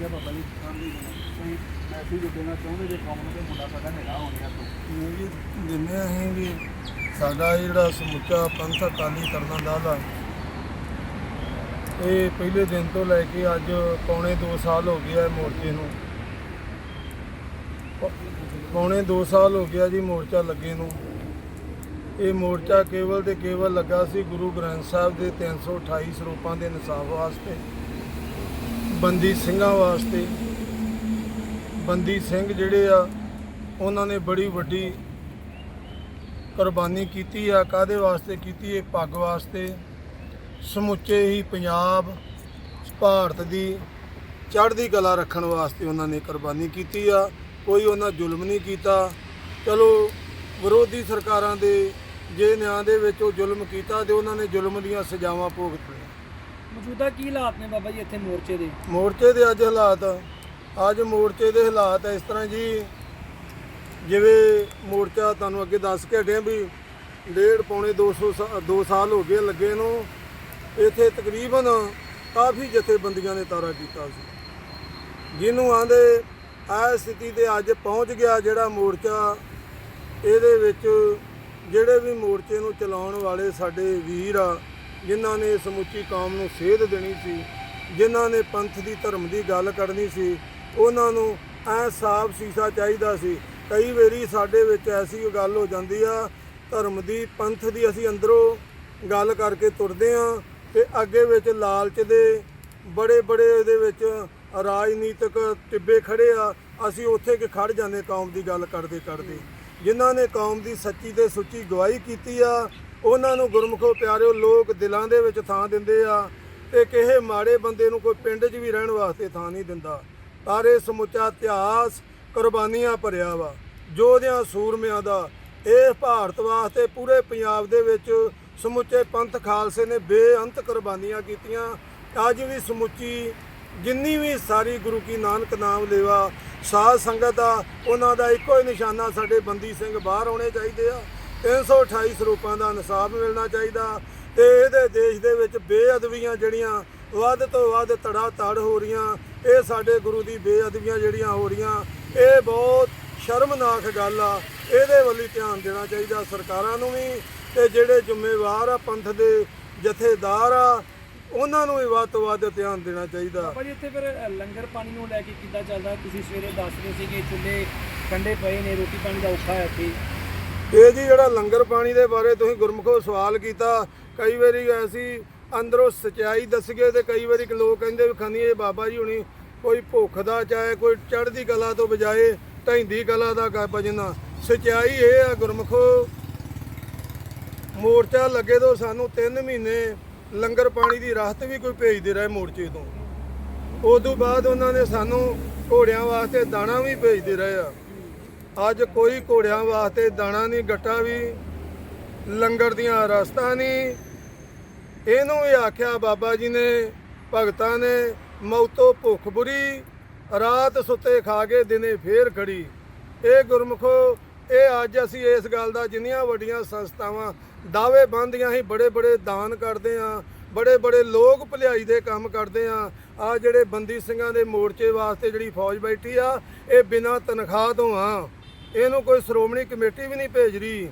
ਗਿਆ ਬਾਬਾ ਜੀ ਕੋਈ ਮੈਸੇਜ ਦੇਣਾ। ਚਾਹੁੰਦੇ ਜੇ ਕੰਮ ਨੂੰ, ਤੇ ਮੁੰਡਾ ਸਾਡਾ ਹੈਗਾ ਹੋਣਿਆ ਤੋਂ। ਇਹ ਦਿੰਦੇ ਅਸੀਂ ਵੀ। ਸਾਡਾ ਜਿਹੜਾ ਸਮੁੱਚਾ ਪੰਥ ਅਕਾਲੀ ਤਰਨਾ ਦਲ ਇਹ ਪਹਿਲੇ ਦਿਨ ਤੋਂ ਲੈ ਕੇ ਅੱਜ ਪੌਣੇ 2 ਸਾਲ ਹੋ ਗਿਆ ਮੋਰਚੇ ਨੂੰ। ਪੌਣੇ 2 ਸਾਲ ਹੋ ਗਿਆ ਜੀ ਮੋਰਚਾ ਲੱਗੇ ਨੂੰ। ਇਹ ਮੋਰਚਾ ਕੇਵਲ ਤੇ ਕੇਵਲ ਲੱਗਾ ਸੀ ਗੁਰੂ ਗ੍ਰੰਥ ਸਾਹਿਬ ਦੇ 328 ਸਰੂਪਾਂ ਦੇ ਇਨਸਾਫ ਵਾਸਤੇ। ਬੰਦੀ ਸਿੰਘਾਂ ਵਾਸਤੇ। ਬੰਦੀ ਸਿੰਘ ਜਿਹੜੇ ਆ, ਉਹਨਾਂ ਨੇ ਬੜੀ ਵੱਡੀ ਕੁਰਬਾਨੀ ਕੀਤੀ ਆ। ਕਾਦੇ ਵਾਸਤੇ ਕੀਤੀ? ਇਹ ਪੱਗ ਵਾਸਤੇ। ਸਮੁੱਚੇ ਹੀ ਪੰਜਾਬ, ਭਾਰਤ ਦੀ ਚੜ੍ਹਦੀ ਕਲਾ ਰੱਖਣ ਵਾਸਤੇ ਉਹਨਾਂ ਨੇ ਕੁਰਬਾਨੀ ਕੀਤੀ ਆ। ਕੋਈ ਉਹਨਾਂ ਜ਼ੁਲਮ ਨਹੀਂ ਕੀਤਾ। ਚਲੋ, ਵਿਰੋਧੀ ਸਰਕਾਰਾਂ ਦੇ ਜੇ ਨਿਆਂ ਦੇ ਵਿੱਚ ਉਹ ਜ਼ੁਲਮ ਕੀਤਾ ਤੇ ਉਹਨਾਂ ਨੇ ਜ਼ੁਲਮ ਦੀਆਂ ਸਜ਼ਾਵਾਂ ਭੁਗਤੀਆਂ ਮੌਜੂਦਾ ਕੀ ਹਾਲਾਤ ਨੇ ਬਾਬਾ ਜੀ ਇੱਥੇ ਮੋਰਚੇ ਦੇ? ਮੋਰਚੇ ਦੇ ਅੱਜ ਹਾਲਾਤ ਅੱਜ ਮੋਰਚੇ ਦੇ ਹਾਲਾਤ ਇਸ ਤਰ੍ਹਾਂ ਜੀ, ਜਿਵੇਂ ਮੋਰਚਾ ਤੁਹਾਨੂੰ ਅੱਗੇ ਦੱਸ ਕੇ ਹਟਿਆ ਵੀ ਡੇਢ ਪੌਣੇ 200 2 ਸਾਲ ਹੋ ਗਏ ਲੱਗੇ ਨੂੰ। ਇੱਥੇ ਤਕਰੀਬਨ ਕਾਫੀ ਜਥੇਬੰਦੀਆਂ ਨੇ ਤਾਰਾ ਕੀਤਾ ਸੀ। ਜਿਹਨੂੰ ਆਂਦੇ ਆ ਸਥਿਤੀ ਤੇ ਅੱਜ ਪਹੁੰਚ ਗਿਆ ਜਿਹੜਾ ਮੋਰਚਾ, ਇਹਦੇ ਵਿੱਚ ਜਿਹੜੇ ਵੀ ਮੋਰਚੇ ਨੂੰ ਚਲਾਉਣ ਵਾਲੇ ਸਾਡੇ ਵੀਰ ਆ ਜਿਨ੍ਹਾਂ ਨੇ ਸਮੁੱਚੀ ਕੌਮ ਨੂੰ ਸੇਧ ਦੇਣੀ ਸੀ, ਜਿਨ੍ਹਾਂ ਨੇ ਪੰਥ ਦੀ ਧਰਮ ਦੀ ਗੱਲ ਕਰਨੀ ਸੀ, ਉਹਨਾਂ ਨੂੰ ਐ ਸਾਫ਼ ਸੀਸਾ ਚਾਹੀਦਾ ਸੀ। ਕਈ ਵਾਰੀ ਸਾਡੇ ਵਿੱਚ ਐਸੀ ਗੱਲ ਹੋ ਜਾਂਦੀ ਆ, ਧਰਮ ਦੀ, ਪੰਥ ਦੀ ਅਸੀਂ ਅੰਦਰੋਂ ਗੱਲ ਕਰਕੇ ਤੁਰਦੇ ਆ ਤੇ ਅੱਗੇ ਵਿੱਚ ਲਾਲਚ ਦੇ ਬੜੇ ਬੜੇ ਇਹਦੇ ਵਿੱਚ ਰਾਜਨੀਤਿਕ ਟਿੱਬੇ ਖੜੇ ਆ, ਅਸੀਂ ਉੱਥੇ ਕਿ ਖੜ ਜਾਂਦੇ ਕੌਮ ਦੀ ਗੱਲ ਕਰਦੇ ਕਰਦੇ। ਜਿਨ੍ਹਾਂ ਨੇ ਕੌਮ ਦੀ ਸੱਚੀ ਤੇ ਸੁੱਚੀ ਗਵਾਹੀ ਕੀਤੀ ਆ ਉਹਨਾਂ ਨੂੰ ਗੁਰਮੁਖੋ ਪਿਆਰਿਓ, ਲੋਕ ਦਿਲਾਂ ਦੇ ਵਿੱਚ ਥਾਂ ਦਿੰਦੇ ਆ ਤੇ ਕਿਸੇ ਮਾੜੇ ਬੰਦੇ ਨੂੰ ਕੋਈ ਪਿੰਡ 'ਚ ਵੀ ਰਹਿਣ ਵਾਸਤੇ ਥਾਂ ਨਹੀਂ ਦਿੰਦਾ। ਪਰ ਇਹ ਸਮੁੱਚਾ ਇਤਿਹਾਸ ਕੁਰਬਾਨੀਆਂ ਭਰਿਆ ਵਾ। ਯੋਧਿਆਂ ਸੂਰਮਿਆਂ ਦਾ ਇਹ ਭਾਰਤ ਵਾਸਤੇ ਪੂਰੇ ਪੰਜਾਬ ਦੇ ਵਿੱਚ ਸਮੁੱਚੇ ਪੰਥ ਖਾਲਸੇ ਨੇ ਬੇਅੰਤ ਕੁਰਬਾਨੀਆਂ ਕੀਤੀਆਂ। ਅੱਜ ਵੀ ਸਮੁੱਚੀ ਜਿੰਨੀ ਵੀ ਸਾਰੀ ਗੁਰੂ ਕੀ ਨਾਨਕ ਨਾਮ ਲੇਵਾ ਸਾਧ ਸੰਗਤ ਆ, ਉਹਨਾਂ ਦਾ ਇੱਕੋ ਹੀ ਨਿਸ਼ਾਨਾ ਸਾਡੇ ਬੰਦੀ ਸਿੰਘ ਬਾਹਰ ਆਉਣੇ ਚਾਹੀਦੇ ਆ। 328 ਸਰੂਪਾਂ ਦਾ ਇਨਸਾਫ ਮਿਲਣਾ ਚਾਹੀਦਾ ਤੇ ਇਹਦੇ ਦੇਸ਼ ਦੇ ਵਿੱਚ ਬੇਅਦਬੀਆਂ ਜਿਹੜੀਆਂ ਵੱਧ ਤੋਂ ਵੱਧ ਤੜਾ ਧੜ ਹੋ ਰਹੀਆਂ, ਇਹ ਸਾਡੇ ਗੁਰੂ ਦੀ ਬੇਅਦਬੀਆਂ ਜਿਹੜੀਆਂ ਹੋ ਰਹੀਆਂ, ਇਹ ਬਹੁਤ ਸ਼ਰਮਨਾਕ ਗੱਲ ਆ। ਇਹਦੇ ਵੱਲ ਧਿਆਨ ਦੇਣਾ ਚਾਹੀਦਾ ਸਰਕਾਰਾਂ ਨੂੰ ਵੀ ਤੇ ਜਿਹੜੇ ਜ਼ਿੰਮੇਵਾਰ ਆ, ਪੰਥ ਦੇ ਜਥੇਦਾਰ ਆ, ਉਹਨਾਂ ਨੂੰ ਵੀ ਵੱਧ ਤੋਂ ਵੱਧ ਧਿਆਨ ਦੇਣਾ ਚਾਹੀਦਾ। ਬਾਬਾ ਜੀ ਇੱਥੇ ਫਿਰ ਲੰਗਰ ਪਾਣੀ ਨੂੰ ਲੈ ਕੇ ਕਿੱਦਾਂ ਚੱਲਦਾ? ਤੁਸੀਂ ਸਵੇਰੇ ਦੱਸ ਰਹੇ ਸੀਗੇ, ਚੁੱਲ੍ਹੇ ਠੰਡੇ ਪਏ ਨੇ, ਰੋਟੀ ਪਾਣੀ ਦਾ ਔਖਾ ਹੈ ਇੱਥੇ। ਇਹ ਜੀ ਜਿਹੜਾ ਲੰਗਰ ਪਾਣੀ ਦੇ ਬਾਰੇ ਤੁਸੀਂ ਗੁਰਮੁਖੋ ਸਵਾਲ ਕੀਤਾ, ਕਈ ਵਾਰੀ ਐਸੀ ਅੰਦਰੋਂ ਸਚਾਈ ਦੱਸ ਗਏ ਤੇ ਕਈ ਵਾਰੀ ਲੋਕ ਕਹਿੰਦੇ ਵੀ ਖਾਨੀ ਇਹ ਬਾਬਾ ਜੀ ਹੁਣੀ ਕੋਈ ਭੁੱਖ ਦਾ ਚਾਹੇ ਕੋਈ ਚੜ੍ਹਦੀ ਕਲਾ ਤੋਂ ਬਜਾਏ ਢੈਂਦੀ ਕਲਾ ਦਾ ਗਾ ਭਜਨਾ ਸਚਾਈ ਇਹ ਆ ਗੁਰਮੁਖੋ, ਮੋਰਚਾ ਲੱਗੇ ਤੋਂ ਸਾਨੂੰ 3 ਮਹੀਨੇ ਲੰਗਰ ਪਾਣੀ ਦੀ ਰਾਹਤ ਵੀ ਕੋਈ ਭੇਜਦੇ ਰਹੇ ਮੋਰਚੇ ਤੋਂ। ਉਸ ਤੋਂ ਬਾਅਦ ਉਹਨਾਂ ਨੇ ਸਾਨੂੰ ਘੋੜਿਆਂ ਵਾਸਤੇ ਦਾਣਾ ਵੀ ਭੇਜਦੇ ਰਹੇ ਆ। ਅੱਜ ਕੋਈ ਘੋੜਿਆਂ ਵਾਸਤੇ ਦਾਣਾ ਨਹੀਂ, ਗੱਟਾ ਵੀ, ਲੰਗਰ ਦੀਆਂ ਰਸਤਾ ਨਹੀਂ। ਇਹਨੂੰ ਇਹ ਆਖਿਆ ਬਾਬਾ ਜੀ ਨੇ, ਭਗਤਾਂ ਨੇ, ਮੌਤੋਂ ਭੁੱਖ ਬੁਰੀ, ਰਾਤ ਸੁੱਤੇ ਖਾ ਕੇ ਦਿਨੇ ਫੇਰ ਖੜੀ। ਇਹ ਗੁਰਮੁਖੋ, ਇਹ ਅੱਜ ਅਸੀਂ ਇਸ ਗੱਲ ਦਾ ਜਿੰਨੀਆਂ ਵੱਡੀਆਂ ਸੰਸਥਾਵਾਂ, ਦਾਅਵੇ ਬੰਦੀਆਂ ਹੀ ਬੜੇ ਬੜੇ ਦਾਨ ਕਰਦੇ ਆ, ਬੜੇ ਬੜੇ ਲੋਕ ਭਲਾਈ ਦੇ ਕੰਮ ਕਰਦੇ ਆ। ਆ ਜਿਹੜੇ ਬੰਦੀ ਸਿੰਘਾਂ ਦੇ ਮੋਰਚੇ ਵਾਸਤੇ ਜਿਹੜੀ ਫੌਜ ਬੈਠੀ ਆ, ਇਹ ਬਿਨਾਂ ਤਨਖਾਹ ਤੋਂ ਆ। ਇਹਨੂੰ ਕੋਈ ਸ਼੍ਰੋਮਣੀ ਕਮੇਟੀ ਵੀ ਨਹੀਂ ਭੇਜ ਰਹੀ।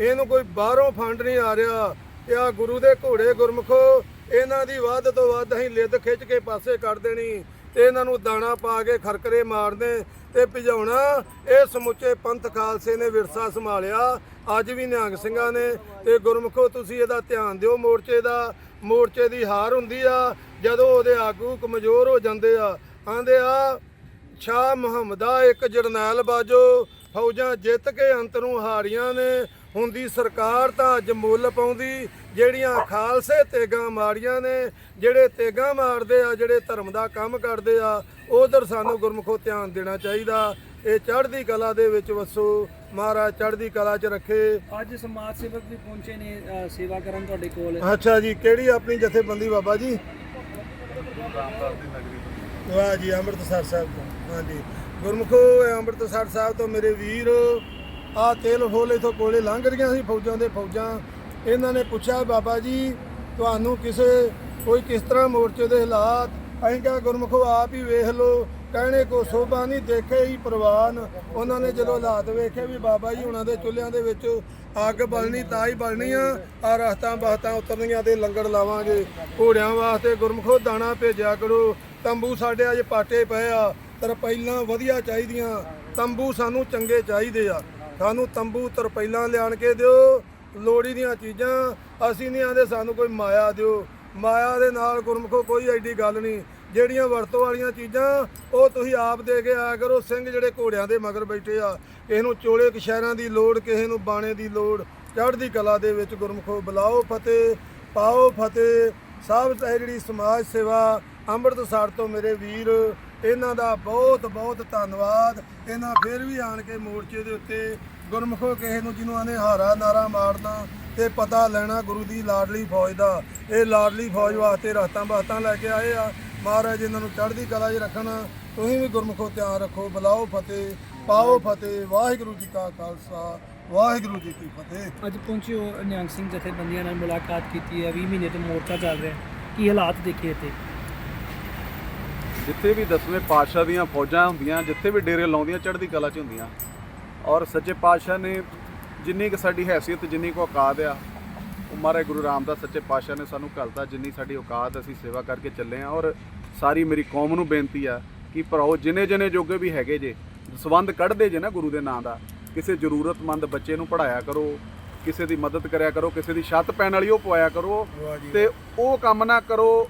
ਇਹਨੂੰ ਕੋਈ ਬਾਹਰੋਂ ਫੰਡ ਨਹੀਂ ਆ ਰਿਹਾ। ਤੇ ਆ ਗੁਰੂ ਦੇ ਘੋੜੇ ਗੁਰਮਖੋ, ਇਹਨਾਂ ਦੀ ਵੱਧ ਤੋਂ ਵੱਧ ਅਸੀਂ ਲਿੱਦ ਖਿੱਚ ਕੇ ਪਾਸੇ ਕੱਢ ਦੇਣੀ। ਤੇ ਇਹਨਾਂ ਨੂੰ ਦਾਣਾ ਪਾ ਕੇ ਖਰਕਰੇ ਮਾਰਦੇ ਤੇ ਭਜਾਉਣਾ। ਇਹ ਸਮੁੱਚੇ ਪੰਥ ਖਾਲਸੇ ਨੇ ਵਿਰਸਾ ਸੰਭਾਲਿਆ। ਅੱਜ ਵੀ ਨਿਹੰਗ ਸਿੰਘਾਂ ਨੇ। ਤੇ ਗੁਰਮਖੋ, ਤੁਸੀਂ ਇਹਦਾ ਧਿਆਨ ਦਿਓ। ਮੋਰਚੇ ਦਾ, ਮੋਰਚੇ ਦੀ ਹਾਰ ਹੁੰਦੀ ਆ। ਜਦੋਂ ਉਹਦੇ ਆਗੂ ਕਮਜ਼ੋਰ ਹੋ ਜਾਂਦੇ ਆ ਆਂਦੇ ਆ, ਸ਼ਾਹ ਮੁਹੰਮਦਾ ਇੱਕ ਜਰਨੈਲ ਬਾਜੋ। ਫੌਜਾਂ ਜਿੱਤ ਕੇ ਅੰਤ ਨੂੰ ਹਾਰੀਆਂ ਨੇ। ਹੁੰਦੀ ਸਰਕਾਰ ਤਾਂ ਅੱਜ ਮੁੱਲ ਪਾਉਂਦੀ। ਜਿਹੜੀਆਂ ਖਾਲਸੇ ਤੇਗਾਂ ਮਾਰੀਆਂ ਨੇ ਜਿਹੜੇ ਤੇਗਾਂ ਮਾਰਦੇ ਆ ਜਿਹੜੇ ਧਰਮ ਦਾ ਕੰਮ ਕਰਦੇ ਆ ਉਧਰ ਸਾਨੂੰ ਗੁਰਮੁਖੋ ਧਿਆਨ ਦੇਣਾ ਚਾਹੀਦਾ। ਇਹ ਚੜ੍ਹਦੀ ਕਲਾ ਦੇ ਵਿੱਚ ਵਸੋ। ਮਹਾਰਾਜ ਚੜ੍ਹਦੀ ਕਲਾ 'ਚ ਰੱਖੇ। ਅੱਜ ਸਮਾਜ ਸੇਵਕ ਵੀ ਪਹੁੰਚੇ ਨੇ ਸੇਵਾ ਕਰਨ ਤੁਹਾਡੇ ਕੋਲ। ਅੱਛਾ ਜੀ ਕਿਹੜੀ ਆਪਣੀ ਜਥੇਬੰਦੀ ਬਾਬਾ ਜੀ? ਵਾਹ ਜੀ ਅੰਮ੍ਰਿਤਸਰ ਸਾਹਿਬ ਤੋਂ। ਹਾਂਜੀ। ਗੁਰਮੁਖੋ, ਅੰਮ੍ਰਿਤਸਰ ਸਾਹਿਬ ਤੋਂ ਮੇਰੇ ਵੀਰ ਆ ਤੇਲ ਹੋਲੇ ਤੋਂ ਕੋਲੇ ਲੰਘ ਰਹੀਆਂ ਸੀ ਫੌਜਾਂ ਦੇ ਫੌਜਾਂ। ਇਹਨਾਂ ਨੇ ਪੁੱਛਿਆ, ਬਾਬਾ ਜੀ, ਤੁਹਾਨੂੰ ਕਿਸੇ, ਕੋਈ ਕਿਸ ਤਰ੍ਹਾਂ ਮੋਰਚੇ ਦੇ ਹਾਲਾਤ? ਅਸੀਂ ਕਿਹਾ, ਗੁਰਮੁਖੋ, ਆਪ ਹੀ ਵੇਖ ਲਓ। ਕਹਿਣੇ ਕੋ ਸੋਭਾ ਨਹੀਂ ਦੇਖੇ ਹੀ ਪ੍ਰਵਾਨ। ਉਹਨਾਂ ਨੇ ਜਦੋਂ ਹਾਲਾਤ ਵੇਖੇ ਵੀ ਬਾਬਾ ਜੀ ਉਹਨਾਂ ਦੇ ਚੁੱਲ੍ਹਿਆਂ ਦੇ ਵਿੱਚ ਅੱਗ ਬਲਣੀ ਤਾਂ ਹੀ ਬਲਣੀ ਆ ਆ ਰਸਤਾਂ ਬਾਤਾਂ ਉਤਰਨੀਆਂ ਤੇ ਲੰਗਰ ਲਾਵਾਂਗੇ। ਘੋੜਿਆਂ ਵਾਸਤੇ ਗੁਰਮੁਖੋ, ਦਾਣਾ ਭੇਜਿਆ ਕਰੋ। ਤੰਬੂ ਸਾਡੇ ਅੱਜ ਪਾਟੇ ਪਏ ਆ। ਤਰਪੈਲਾਂ ਵਧੀਆ ਚਾਹੀਦੀਆਂ, ਤੰਬੂ ਸਾਨੂੰ ਚੰਗੇ ਚਾਹੀਦੇ ਆ। ਸਾਨੂੰ ਤੰਬੂ ਤਰਪੈਲਾਂ ਲਿਆਣ ਕੇ ਦਿਓ ਲੋੜੀ ਦੀਆਂ ਚੀਜ਼ਾਂ ਅਸੀਂ ਨਹੀਂ ਆਂਦੇ, ਸਾਨੂੰ ਕੋਈ ਮਾਇਆ ਦਿਓ। ਮਾਇਆ ਦੇ ਨਾਲ ਗੁਰਮੁਖੋ ਕੋਈ ਐਡੀ ਗੱਲ ਨਹੀਂ। ਜਿਹੜੀਆਂ ਵਰਤੋਂ ਵਾਲੀਆਂ ਚੀਜ਼ਾਂ, ਉਹ ਤੁਸੀਂ ਆਪ ਦੇ ਕੇ ਆਇਆ ਕਰੋ, ਸਿੰਘ ਜਿਹੜੇ ਘੋੜਿਆਂ ਦੇ ਮਗਰ ਬੈਠੇ ਆ। ਕਿਸੇ ਨੂੰ ਚੋਲੇ ਕਸ਼ਹਿਰਾਂ ਦੀ ਲੋੜ, ਕਿਸੇ ਨੂੰ ਬਾਣੇ ਦੀ ਲੋੜ। ਚੜ੍ਹਦੀ ਕਲਾ ਦੇ ਵਿੱਚ ਗੁਰਮੁਖੋ ਬੁਲਾਓ ਫਤਿਹ, ਪਾਓ ਫਤਿਹ। ਸਭ ਜਿਹੜੀ ਸਮਾਜ ਸੇਵਾ ਅੰਮ੍ਰਿਤਸਰ ਤੋਂ ਮੇਰੇ ਵੀਰ ਇਹਨਾਂ ਦਾ ਬਹੁਤ ਬਹੁਤ ਧੰਨਵਾਦ। ਇਹਨਾਂ ਫਿਰ ਵੀ ਆਣ ਕੇ ਮੋਰਚੇ ਦੇ ਉੱਤੇ ਗੁਰਮੁਖੋ ਕਿਸੇ ਨੂੰ ਜਿਹਨੂੰ ਆਨੇ ਹਾਰਾ, ਨਾਰਾ ਮਾਰਨਾ ਤੇ ਪਤਾ ਲੈਣਾ ਗੁਰੂ ਦੀ ਲਾਡਲੀ ਫੌਜ ਦਾ। ਇਹ ਲਾਡਲੀ ਫੌਜ ਵਾਸਤੇ ਰਾਤਾਂ ਬਾਤਾਂ ਲੈ ਕੇ ਆਏ ਆ। ਮਹਾਰਾਜ ਇਹਨਾਂ ਨੂੰ ਚੜ੍ਹਦੀ ਕਲਾ 'ਚ ਰੱਖਣ। ਤੁਸੀਂ ਵੀ ਗੁਰਮੁਖੋ ਧਿਆਨ ਰੱਖੋ। ਬੁਲਾਓ ਫਤਿਹ, ਪਾਓ ਫਤਿਹ। ਵਾਹਿਗੁਰੂ ਜੀ ਕਾ ਖਾਲਸਾ, ਵਾਹਿਗੁਰੂ ਜੀ ਕੀ ਫਤਿਹ। ਅੱਜ ਪਹੁੰਚੇ ਹੋ ਨਿਹੰਗ ਸਿੰਘ ਜਥੇਬੰਦੀਆਂ ਨਾਲ ਮੁਲਾਕਾਤ ਕੀਤੀ ਹੈ। 20 ਮਹੀਨੇ ਤੋਂ ਮੋਰਚਾ ਚੱਲ ਰਿਹਾ ਕੀ ਹਾਲਾਤ ਦੇਖੇ ਇੱਥੇ? ਜਿੱਥੇ ਵੀ ਦਸਵੇਂ ਪਾਤਸ਼ਾਹ ਦੀਆਂ ਫੌਜਾਂ ਹੁੰਦੀਆਂ ਜਿੱਥੇ ਵੀ ਡੇਰੇ ਲਾਉਂਦੀਆਂ ਚੜ੍ਹਦੀ ਕਲਾ 'ਚ ਹੁੰਦੀਆਂ। ਔਰ ਸੱਚੇ ਪਾਤਸ਼ਾਹ ਨੇ ਜਿੰਨੀ ਕੁ ਸਾਡੀ ਹੈਸੀਅਤ ਜਿੰਨੀ ਕੁ ਔਕਾਤ ਆ ਉਹ ਮਹਾਰਾਜ ਗੁਰੂ ਰਾਮਦਾਸ ਸੱਚੇ ਪਾਤਸ਼ਾਹ ਨੇ ਸਾਨੂੰ ਘੱਲਤਾ ਜਿੰਨੀ ਸਾਡੀ ਔਕਾਤ ਅਸੀਂ ਸੇਵਾ ਕਰਕੇ ਚੱਲੇ ਆ। ਔਰ ਸਾਰੀ ਮੇਰੀ ਕੌਮ ਨੂੰ ਬੇਨਤੀ ਆ ਕਿ ਭਰਾਓ ਜਿਨੇ ਜਿਨੇ ਜੋਗੇ ਵੀ ਹੈਗੇ ਜੇ ਸਬੰਧ ਕੱਢਦੇ ਜੇ ਨਾ ਗੁਰੂ ਦੇ ਨਾਂ ਦਾ ਕਿਸੇ ਜ਼ਰੂਰਤਮੰਦ ਬੱਚੇ ਨੂੰ ਪੜਾਇਆ ਕਰੋ ਕਿਸੇ ਦੀ ਮਦਦ ਕਰਿਆ ਕਰੋ ਕਿਸੇ ਦੀ ਛੱਤ ਪੈਣ ਵਾਲੀ ਉਹ ਪਵਾਇਆ ਕਰੋ ਤੇ ਉਹ ਕੰਮ ਨਾ ਕਰੋ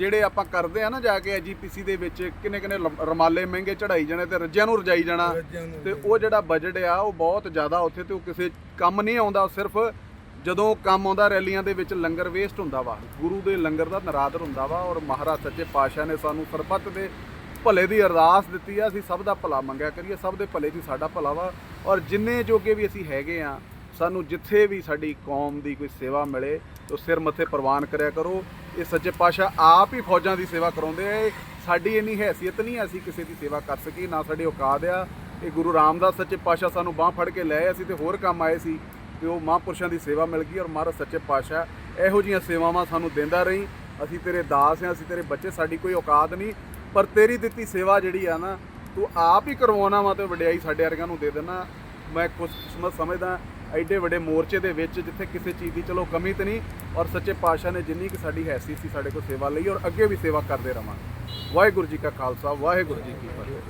ਜਿਹੜੇ ਆਪਾਂ ਕਰਦੇ ਆ ਨਾ ਜਾ ਕੇ ਐਜੀਪੀਸੀ ਦੇ ਵਿੱਚ ਕਿੰਨੇ ਕਿੰਨੇ ਲਮ- ਰਮਾਲੇ ਮਹਿੰਗੇ ਚੜਾਈ ਜਾਣੇ ਤੇ ਰੱਜਿਆਂ ਨੂੰ ਰਜਾਈ ਜਾਣਾ। ਰੱਜਿਆਂ ਨੂੰ ਤੇ ਉਹ ਜਿਹੜਾ ਬਜਟ ਆ ਉਹ ਬਹੁਤ ਜ਼ਿਆਦਾ ਉੱਥੇ ਤੇ ਉਹ ਕਿਸੇ ਕੰਮ ਨਹੀਂ ਆਉਂਦਾ ਸਿਰਫ ਜਦੋਂ ਕੰਮ ਆਉਂਦਾ ਰੈਲੀਆਂ ਦੇ ਵਿੱਚ ਲੰਗਰ ਵੇਸਟ ਹੁੰਦਾ ਵਾ। ਗੁਰੂ ਦੇ ਲੰਗਰ ਦਾ ਨਰਾਦਰ ਹੁੰਦਾ ਵਾ ਔਰ ਮਹਾਰਾਜ ਸੱਚੇ ਪਾਤਸ਼ਾਹ ਨੇ ਸਾਨੂੰ ਸਰਬੱਤ ਦੇ ਭਲੇ ਦੀ ਅਰਦਾਸ ਦਿੱਤੀ ਆ। ਅਸੀਂ ਸਭ ਦਾ ਭਲਾ ਮੰਗਿਆ ਕਰੀਏ ਸਭ ਦੇ ਭਲੇ 'ਚ ਹੀ ਸਾਡਾ ਭਲਾ ਵਾ ਔਰ ਜਿੰਨੇ ਜੋਗੇ ਵੀ ਅਸੀਂ ਹੈਗੇ ਆ ਸਾਨੂੰ ਜਿੱਥੇ ਵੀ ਸਾਡੀ ਕੌਮ ਦੀ ਕੋਈ ਸੇਵਾ ਮਿਲੇ ਤਾਂ ਸਿਰ ਮੱਥੇ ਪ੍ਰਵਾਨ ਕਰਿਆ ਕਰੋ। ਇਹ ਸੱਚੇ ਪਾਤਸ਼ਾਹ ਆਪ ਹੀ ਫੌਜਾਂ ਦੀ ਸੇਵਾ ਕਰਾਉਂਦੇ ਆ। ਇਹ ਸਾਡੀ ਇੰਨੀ ਹੈਸੀਅਤ ਨਹੀਂ ਹੈ ਅਸੀਂ ਕਿਸੇ ਦੀ ਸੇਵਾ ਕਰ ਸਕੀਏ, ਨਾ ਸਾਡੀ ਔਕਾਤ ਆ। ਇਹ ਗੁਰੂ ਰਾਮਦਾਸ ਸੱਚੇ ਪਾਤਸ਼ਾਹ ਸਾਨੂੰ ਬਾਹ ਫੜ ਕੇ ਲਏ ਅਸੀਂ ਤੇ ਹੋਰ ਕੰਮ ਆਏ ਸੀ ਤੇ ਉਹ ਮਹਾਂਪੁਰਸ਼ਾਂ ਦੀ ਸੇਵਾ ਮਿਲ ਗਈ ਔਰ ਮਹਾਰਾਜ ਸੱਚੇ ਪਾਤਸ਼ਾਹ ਇਹੋ ਜੀਆਂ ਸੇਵਾਵਾਂ ਸਾਨੂੰ ਦਿੰਦਾ ਰਹੀ। ਅਸੀਂ ਤੇਰੇ ਦਾਸ ਆ ਅਸੀਂ ਤੇਰੇ ਬੱਚੇ, ਸਾਡੀ ਕੋਈ ਔਕਾਤ ਨਹੀਂ। ਪਰ ਤੇਰੀ ਦਿੱਤੀ ਸੇਵਾ ਜਿਹੜੀ ਆ ਨਾ, ਤੂੰ ਆਪ ਹੀ ਕਰਵਾਉਣਾ ਵਾ ਤੇ ਵਡਿਆਈ ਸਾਡੇ ਵਰਗਿਆਂ ਨੂੰ ਦੇ ਦੇਣਾ। ਮੈਂ ਕੁਝ ਕਿਸਮਤ ਸਮਝਦਾ ਐਡੇ ਵੱਡੇ ਮੋਰਚੇ ਦੇ ਵਿੱਚ ਜਿੱਥੇ ਕਿਸੇ ਚੀਜ਼ ਦੀ ਚਲੋ ਕਮੀ ਤੇ ਨਹੀਂ, ਔਰ ਸੱਚੇ ਪਾਤਸ਼ਾਹ ਨੇ ਜਿੰਨੀ ਕਿ ਸਾਡੀ ਹੈਸੀਅਤ ਸੀ ਸਾਡੇ ਕੋਲ ਸੇਵਾ ਲਈ, ਔਰ ਅੱਗੇ ਵੀ ਸੇਵਾ ਕਰਦੇ ਰਵਾਂਗੇ। ਵਾਹਿਗੁਰੂ ਜੀ ਕਾ ਖਾਲਸਾ, ਵਾਹਿਗੁਰੂ ਜੀ ਕੀ ਫਤਿਹ।